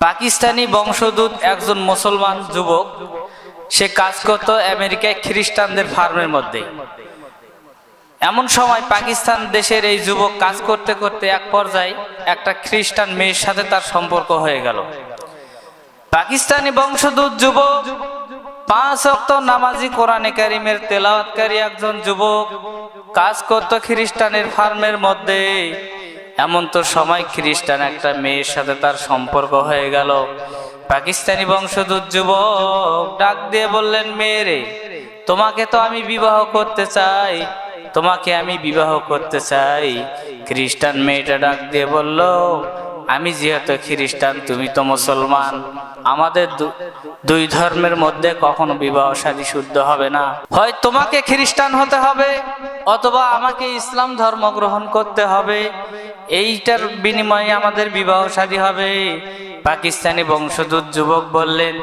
পাকিস্তানি বংশদূত একজন মুসলমান যুবক, সে কাজ করত আমেরিকায় খ্রিস্টানদের ফার্মের মধ্যে। এমন সময় পাকিস্তান দেশের এই যুবক কাজ করতে করতে এক পর্যায়ে একটা খ্রিস্টান মেয়ের সাথে তার সম্পর্ক হয়ে গেল। পাকিস্তানি বংশদূত যুবক পাঁচ অক্ত নামাজি কোরআনে কারিমের তেলাওয়াতকারী একজন যুবক কাজ করত খ্রিস্টানের ফার্মের মধ্যে। এমন তো সময় খ্রিস্টান একটা মেয়ের সাথে তার সম্পর্ক হয়ে গেল। পাকিস্তানি বংশোদ্ভূত যুবক ডাক দিয়ে বললেন, মেয়েরে, তোমাকে তো আমি বিবাহ করতে চাই, তোমাকে আমি বিবাহ করতে চাই। খ্রিস্টান মেয়েটা ডাক দিয়ে বলল, আমি যেহেতু খ্রিস্টান, তুমি তো মুসলমান, আমাদের দুই ধর্মের মধ্যে কখনো বিবাহ শাদী শুদ্ধ হবে না। হয় তোমাকে খ্রিস্টান হতে হবে, অথবা আমাকে ইসলাম ধর্ম গ্রহণ করতে হবে। এইটার বিনিময়ে আমাদের বিবাহ শাদী হবে। পাকিস্তানি বংশোদ্ভূত যুবক বললেন,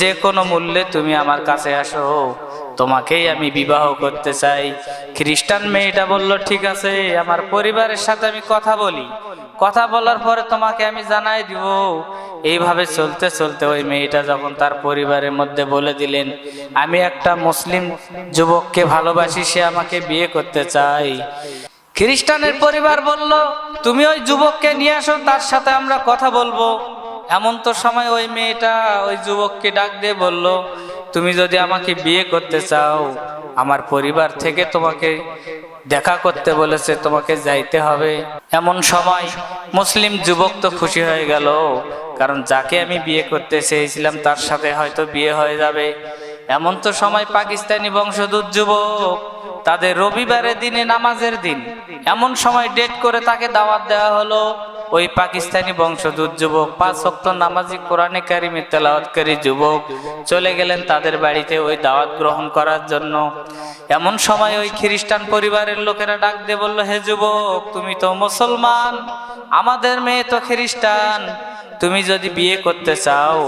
যে কোনো মূল্যে তুমি আমার কাছে আসো, তোমাকেই আমি বিবাহ করতে চাই। খ্রিস্টান মেয়েটা বলল, ঠিক আছে, আমার পরিবারের সাথে আমি কথা বলি। কথা বলার পরে তোমাকে আমি জানাই দিব। এইভাবে চলতে চলতে ওই মেয়েটা যখন তার পরিবারের মধ্যে বলে দিলেন, আমি একটা মুসলিম যুবককে ভালোবাসি, সে আমাকে বিয়ে করতে চাই খ্রিস্টানের পরিবার বলল, তুমি ওই যুবককে নিয়ে আসো, তার সাথে আমরা কথা বলব। এমন তো সময় ওই মেয়েটা ওই যুবককে ডাক দিয়ে বলল, তুমি যদি আমাকে বিয়ে করতে চাও, আমার পরিবার থেকে তোমাকে দেখা করতে বলেছে, তোমাকে যাইতে হবে। এমন সময় মুসলিম যুবক তো খুশি হয়ে গেল, কারণ যাকে আমি বিয়ে করতে চেয়েছিলাম, তার সাথে হয়তো বিয়ে হয়ে যাবে। এমন তো সময় পাকিস্তানি বংশোদ্ভূত যুবক, তাদের রবিবারের দিনে নামাজের দিন। এমন সময় ডেট করে তাকে দাওয়াত দেওয়া হলো ওই পাকিস্তানি বংশোদ্ভূত যুবক। পাঁচ শক্ত নামাজি কোরআনে কারিমে তেলাওয়াতকারী যুবক চলে গেলেন তাদের বাড়িতে ওই দাওয়াত গ্রহণ করার জন্য। এমন সময় ওই খ্রিস্টান পরিবারের লোকেরা ডাক দিয়ে বলল, হে যুবক, তুমি তো মুসলমান, আমাদের মেয়ে তো খ্রিস্টান তুমি যদি বিয়ে করতে চাও,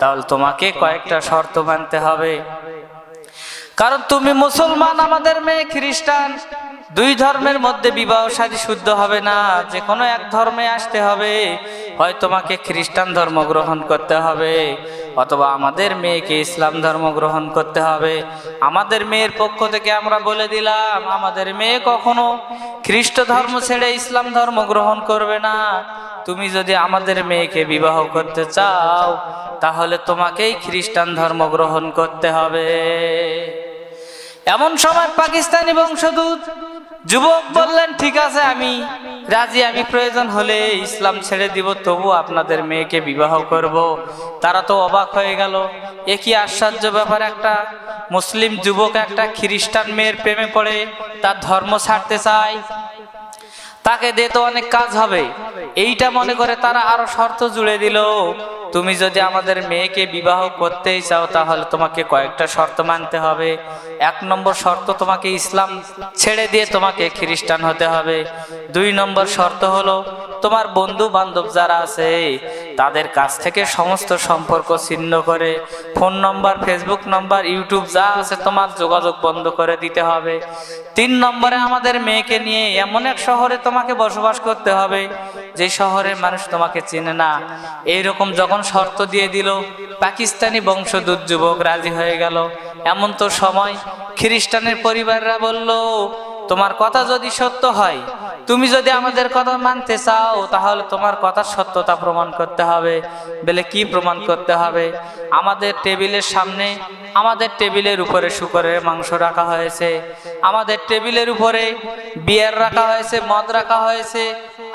তাহলে তোমাকে কয়েকটা শর্ত মানতে হবে। কারণ তুমি মুসলমান, আমাদের মেয়ে খ্রিস্টান, দুই ধর্মের মধ্যে বিবাহ শাদী শুদ্ধ হবে না যে কোনো এক ধর্মে আসতে হবে। হয় তোমাকে খ্রিস্টান ধর্ম গ্রহণ করতে হবে, অথবা আমাদের মেয়েকে ইসলাম ধর্ম গ্রহণ করতে হবে। আমাদের মেয়ের পক্ষ থেকে আমরা বলে দিলাম, আমাদের মেয়ে কখনো খ্রিস্ট ধর্ম ছেড়ে ইসলাম ধর্ম গ্রহণ করবে না। তুমি যদি আমাদের মেয়েকে বিবাহ করতে চাও, তাহলে তোমাকেই খ্রিস্টান ধর্ম গ্রহণ করতে হবে। এমন সময় পাকিস্তানি বংশদূত যুবক বললেন, ঠিক আছে, আমি রাজি, আমি প্রয়োজন হলে ইসলাম ছেড়ে দিব তবু আপনাদের মেয়েকে বিবাহ করব। তারা তো অবাক হয়ে গেল। এ কি আশ্চর্য ব্যাপার, একটা মুসলিম যুবক একটা খ্রিস্টান মেয়ের প্রেমে পড়ে, তার ধর্ম ছাড়তে চায়। তাকে দিয়ে তো অনেক কাজ হবে। এইটা মনে করে তারা আরও শর্ত জুড়ে দিল, তুমি যদি আমাদের মেয়েকে বিবাহ করতেই চাও, তাহলে তোমাকে কয়েকটা শর্ত মানতে হবে। এক নম্বর শর্ত তোমাকে ইসলাম ছেড়ে দিয়ে তোমাকে খ্রিস্টান হতে হবে। দুই নম্বর শর্ত হলো, তোমার বন্ধু বান্ধব যারা আছে তাদের কাছ থেকে সমস্ত সম্পর্ক ছিন্ন করে, phone number Facebook number YouTube যা আছে তোমার যোগাযোগ বন্ধ করে দিতে হবে। তিন নম্বরে আমাদের মেয়েকে নিয়ে এমন এক শহরে তোমাকে বসবাস করতে হবে, যে শহরের মানুষ তোমাকে চেনে না। এইরকম যখন শর্ত দিয়ে দিল, পাকিস্তানি বংশদূত যুবক রাজি হয়ে গেল। এমন তো সময় খ্রিস্টানের পরিবাররা বলল তোমার কথা যদি সত্য হয়, তুমি যদি আমাদের কথা মানতে চাও, তাহলে তোমার কথা সত্যতা প্রমাণ করতে হবে। বলে কি প্রমাণ করতে হবে? আমাদের টেবিলের সামনে, আমাদের টেবিলের উপরে শুকরের মাংস রাখা হয়েছে। আমাদের টেবিলের উপরে বিয়ার রাখা হয়েছে, মদ রাখা হয়েছে।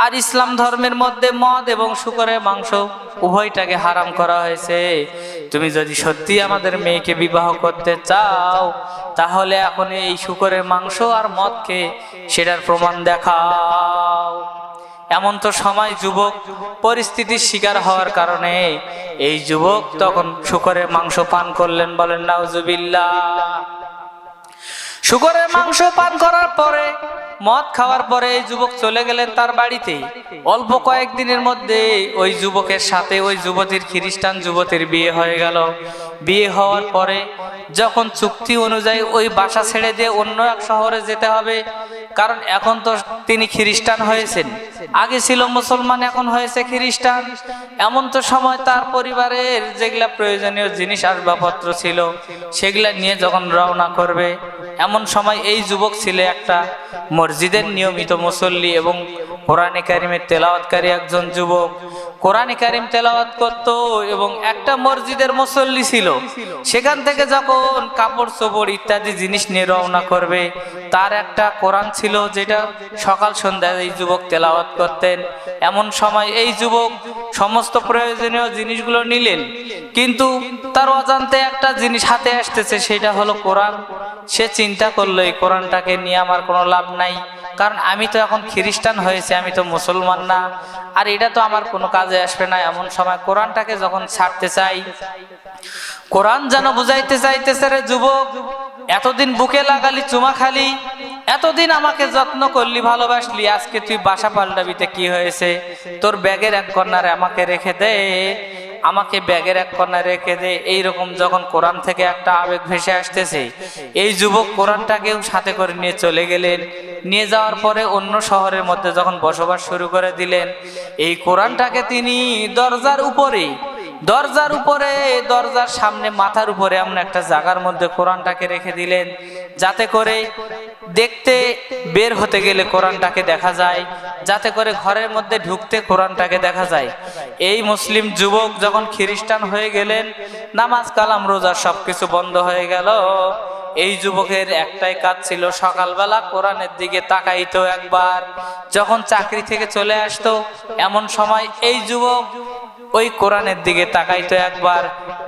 আর ইসলাম ধর্মের মধ্যে মদ এবং শুকরের মাংস উভয়টাকে হারাম করা হয়েছে। তুমি যদি সত্যি আমাদের মেয়েকে বিবাহ করতে চাও, তাহলে এখন এই শুকরের মাংস আর মদকে সেটার প্রমাণ দেখাও। এমন তো সময় যুবক পরিস্থিতির শিকার হওয়ার কারণে এই যুবক তখন শুকরের মাংস পান করলেন বলেন, নাউজুবিল্লাহ। শুকরের মাংস পান করার পরে মদ খাওয়ার পরে এই যুবক চলে গেলেন তার বাড়িতে। অল্প কয়েকদিনের মধ্যে ওই যুবকের সাথে ওই যুবতীর খ্রিস্টান যুবতীর বিয়ে হয়ে গেল। বিয়ে হওয়ার পরে যখন চুক্তি অনুযায়ী ওই বাসা ছেড়ে দিয়ে অন্য এক শহরে যেতে হবে, কারণ এখন তো তিনি খ্রিস্টান হয়েছেন। আগে ছিল মুসলমান, এখন হয়েছে খ্রিস্টান। এমন তো সময় তার পরিবারের যেগুলা প্রয়োজনীয় জিনিস আসবাবপত্র ছিল, সেগুলা নিয়ে যখন রওনা করবে এমন সময় এই যুবক ছিল একটা মসজিদের নিয়মিত মুসল্লি এবং কোরআনে কারিমের তেলাওয়াতকারী একজন যুবক। কোরআনে কারিম তেলাওয়াত করত এবং একটা মসজিদের মুসল্লি ছিল। সেখান থেকে যখন কাপড়, চোপড় ইত্যাদি জিনিস নিয়ে রওনা করবে, তার একটা কোরআন ছিল যেটা সকাল সন্ধ্যায় এই যুবক তেলাওয়াত করতেন। এমন সময় এই যুবক সমস্ত প্রয়োজনীয় জিনিসগুলো নিলেন। কিন্তু তার অজান্তে একটা জিনিস হাতে আসতেছে, সেটা হলো কোরআন। সে চিন্তা করল, এই কোরআনটাকে নিয়ে আমার কোনো লাভ নাই। কারণ আমি তো এখন খ্রিস্টান হয়েছে, আমি তো মুসলমান না। আর এটা তো আমার কোনো কাজে আসবে না। এমন সময় কোরআনটাকে যখন ছাড়তে চাই, কোরআন যেন বুঝাইতে চাইতেছে, রে যুবক, এতদিন বুকে লাগালি, চুমা খালি। এতদিন আমাকে যত্ন করলি, ভালোবাসলি। আজকে তুই বাসা পাল্টাবিতে কি হয়েছে? তোর ব্যাগের এক কর্নারে আমাকে রেখে দে। আমাকে ব্যাগের এক কর্নারে রেখে দে। এইরকম যখন কোরআন থেকে একটা আবেগ ভেসে আসতেছে, এই যুবক কোরআনটাকেও সাথে করে নিয়ে চলে গেলেন। নিয়ে যাওয়ার পরে অন্য শহরের মধ্যে যখন বসবাস শুরু করে দিলেন, এই কোরআনটাকে তিনি দরজার উপরে দরজার উপরে, দরজার সামনে, মাথার উপরে এমন একটা জায়গার মধ্যে কোরআনটাকে রেখে দিলেন। যাতে করে দেখতে বের হতে গেলে কোরআনটাকে দেখা যায়, যাতে করে ঘরের মধ্যে ঢুকতে কোরআনটাকে দেখা যায়। এই মুসলিম যুবক যখন খ্রিস্টান হয়ে গেলেন, নামাজ, কালাম, রোজা সবকিছু বন্ধ হয়ে গেল। এই যুবকের একটাই কাজ ছিল সকালবেলা কোরআনের দিকে তাকাইতো একবার। যখন চাকরি থেকে চলে আসতো, এমন সময় এই যুবক ওই কোরআনের দিকে তাকাইতো একবার,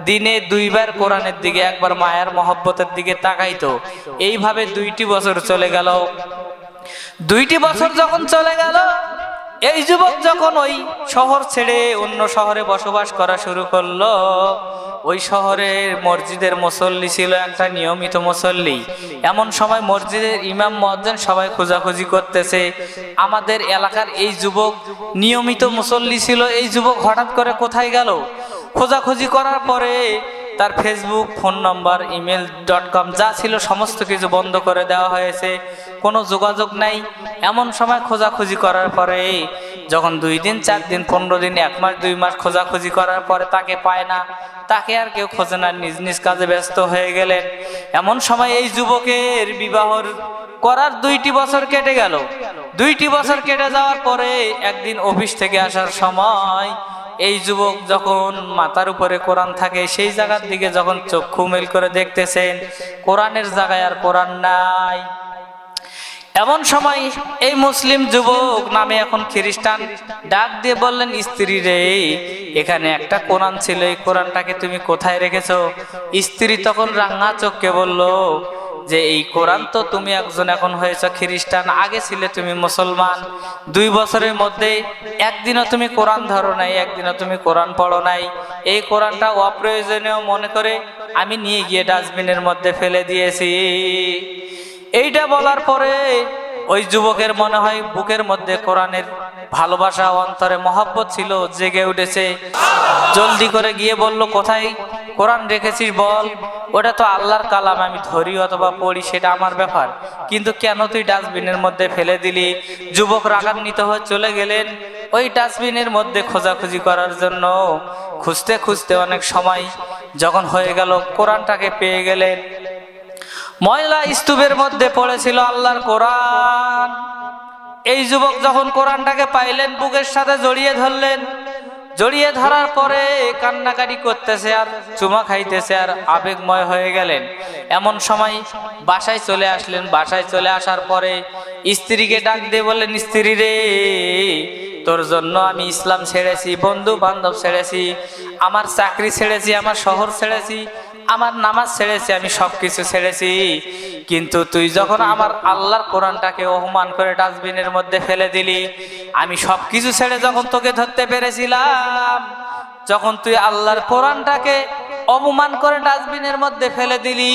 দিনে দুইবার কোরআনের দিকে একবার মায়ার মহব্বতের দিকে তাকাইতো। এইভাবে দুইটি বছর চলে গেল। দুইটি বছর যখন চলে গেল, এই যুবক যখন ওই শহর ছেড়ে অন্য শহরে বসবাস করা শুরু করল ওই শহরের মসজিদের মুসল্লি ছিল একটা নিয়মিত মুসল্লি। এমন সময় মসজিদের ইমাম মহাজন সবাই খোঁজাখুঁজি করতেছে। আমাদের এলাকার এই যুবক নিয়মিত মুসল্লি ছিল। এই যুবক হঠাৎ করে কোথায় গেল? খোঁজাখুঁজি করার পরে তার Facebook phone number email dot com যা ছিল সমস্ত কিছু বন্ধ করে দেওয়া হয়েছে। কোনো যোগাযোগ নাই। এমন সময় খোঁজাখুঁজি করার পরে, যখন দুই দিন, চার দিন, পনেরো দিন, এক মাস, দুই মাস খোঁজাখুঁজি করার পরে তাকে পায় না, তাকে আর কেউ খোঁজে না, নিজ নিজ কাজে ব্যস্ত হয়ে গেলেন। এমন সময় এই যুবকের বিবাহর করার দুইটি বছর কেটে গেল। দুইটি বছর কেটে যাওয়ার পরে একদিন অফিস থেকে আসার সময় এই যুবক যখন মাথার উপরে কোরআন থাকে, সেই জায়গার দিকে যখন চক্ষু মেল করে দেখতেছেন, কোরআনের জায়গায় আর কোরআন নাই। এমন সময় এই মুসলিম যুবক নামে এখন খ্রিস্টান ডাক দিয়ে বললেন, স্ত্রী রে, এখানে একটা কোরআন ছিল, এই কোরআনটাকে তুমি কোথায় রেখেছো? স্ত্রী তখন রাঙা চোখকে বলল যে এই কোরআন তো তুমি একজন এখন হয়েছ খ্রিস্টান, আগে ছিলে তুমি মুসলমান। দুই বছরের মধ্যে একদিনও তুমি কোরআন ধরো নাই, একদিনও তুমি কোরআন পড়ো নাই। এই কোরআনটা অপ্রয়োজনীয় মনে করে আমি নিয়ে গিয়ে ডাস্টবিনের মধ্যে ফেলে দিয়েছি। এইটা বলার পরে ওই যুবকের মনে হয় বুকের মধ্যে কোরআনের ভালোবাসা, অন্তরে মহব্বত ছিল, জেগে উঠেছে। জলদি করে গিয়ে বলল, কোথায় কোরআন রেখেছিস বল? ওটা তো আল্লাহর কালাম, আমি ধরি অথবা পড়ি, সেটা আমার ব্যাপার। কিন্তু কেন তুই ডাস্টবিনের মধ্যে ফেলে দিলি? যুবক রাগান্বিত হয়ে চলে গেলেন ওই ডাস্টবিনের মধ্যে খোঁজাখুঁজি করার জন্য। খুঁজতে খুঁজতে অনেক সময় যখন হয়ে গেল, কোরআনটাকে পেয়ে গেলেন। ময়লা স্তূপের মধ্যে পড়েছিল আল্লাহর কোরআন। এই যুবক যখন কোরআনটাকে পাইলেন, বুকের সাথে জড়িয়ে ধরলেন জড়িয়ে ধরার পরে কান্নাকাটি করতেছে আর চুমা খাইতেছে আর আবেগময় হয়ে গেলেন। এমন সময় বাসায় চলে আসলেন। বাসায় চলে আসার পরে স্ত্রীকে ডাক দিয়ে বললেন, স্ত্রী রে, তোর জন্য আমি ইসলাম ছেড়েছি বন্ধু বান্ধব ছেড়েছি, আমার চাকরি ছেড়েছি, আমার শহর ছেড়েছি আমার নামাজ ছেড়েছি, আমি সব কিছু ছেড়েছি। কিন্তু তুই যখন আমার আল্লাহর কোরআনটাকে অপমান করে ডাস্টবিনের মধ্যে ফেলে দিলি, আমি সব কিছু ছেড়ে যখন তোকে ধরতে পেরেছিলাম, যখন তুই আল্লাহর কোরআনটাকে অপমান করে ডাস্টবিনের মধ্যে ফেলে দিলি,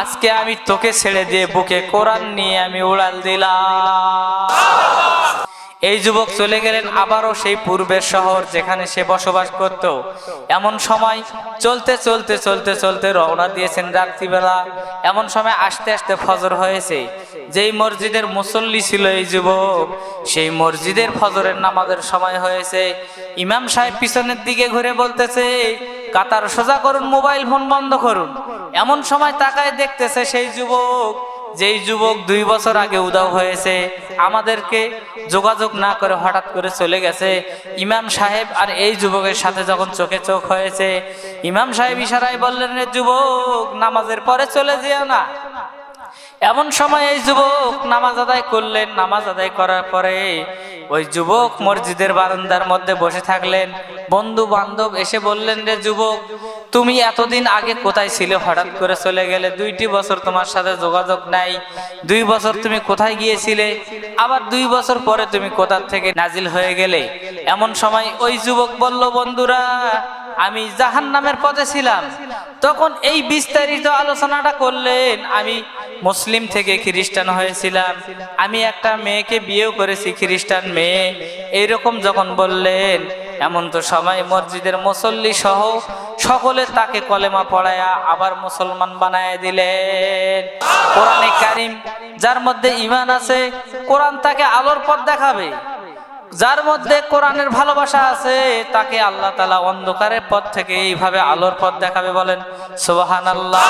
আজকে আমি তোকে ছেড়ে দিয়ে বুকে কোরআন নিয়ে আমি উড়াল দিলাম। এই যুবক চলে গেলেন আবারও সেই পূর্বের শহর যেখানে সে বসবাস করত। এমন সময় চলতে চলতে চলতে চলতে রওনা দিয়েছেন রাত্রিবেলা। এমন সময় আস্তে আস্তে ফজর হয়েছে। যেই মসজিদের মুসল্লি ছিল এই যুবক, সেই মসজিদের ফজরের নামাজের সময় হয়েছে। ইমাম সাহেব পিছনের দিকে ঘুরে বলতেছে, কাতার সোজা করুন, মোবাইল ফোন বন্ধ করুন। এমন সময় তাকায় দেখতেছে সেই যুবক যেই যুবক দুই বছর আগে উদাও হয়েছে, আমাদেরকে যোগাযোগ না করে হঠাৎ করে চলে গেছে। ইমাম সাহেব আর এই যুবকের সাথে যখন চোখে চোখ হয়েছে, ইমাম সাহেব ইশারায় বললেন যুবক, নামাজের পরে চলে যেও না। এমন সময় এই যুবক নামাজ আদায় করলেন। নামাজ আদায় করার পরে ওই যুবক মসজিদের বারান্দার মধ্যে বসে থাকলেন। বন্ধু বান্ধব এসে বললেন, রে যুবক, তুমি এতদিন আগে কোথায় ছিলে? হঠাৎ করে চলে গেলে দুইটি বছর তোমার সাথে যোগাযোগ নাই। দুই বছর তুমি কোথায় গিয়েছিলে? আবার দুই বছর পরে তুমি কোথার থেকে নাজিল হয়ে গেলে? এমন সময় ওই যুবক বলল, বন্ধুরা, আমি জাহান নামের পথে ছিলাম। তখন এই বিস্তারিত আলোচনাটা করলেন, আমি মুসলিম থেকে খ্রিস্টান হয়েছিলাম। আমি একটা মেয়েকে বিয়েও করেছি, খ্রিস্টান মেয়ে। এইরকম যখন বললেন এমন তো সময় মসজিদের মুসল্লি সহ সকলে তাকে কলেমা পড়ায়া আবার মুসলমান বানায় দিলেন। কোরআনে কারিম, যার মধ্যে ইমান আছে, কোরআন তাকে আলোর পথ দেখাবে। যার মধ্যে কোরআনের ভালোবাসা আছে, তাকে আল্লাহ তালা অন্ধকারের পথ থেকে এইভাবে আলোর পথ দেখাবে বলেন সুবাহান আল্লাহ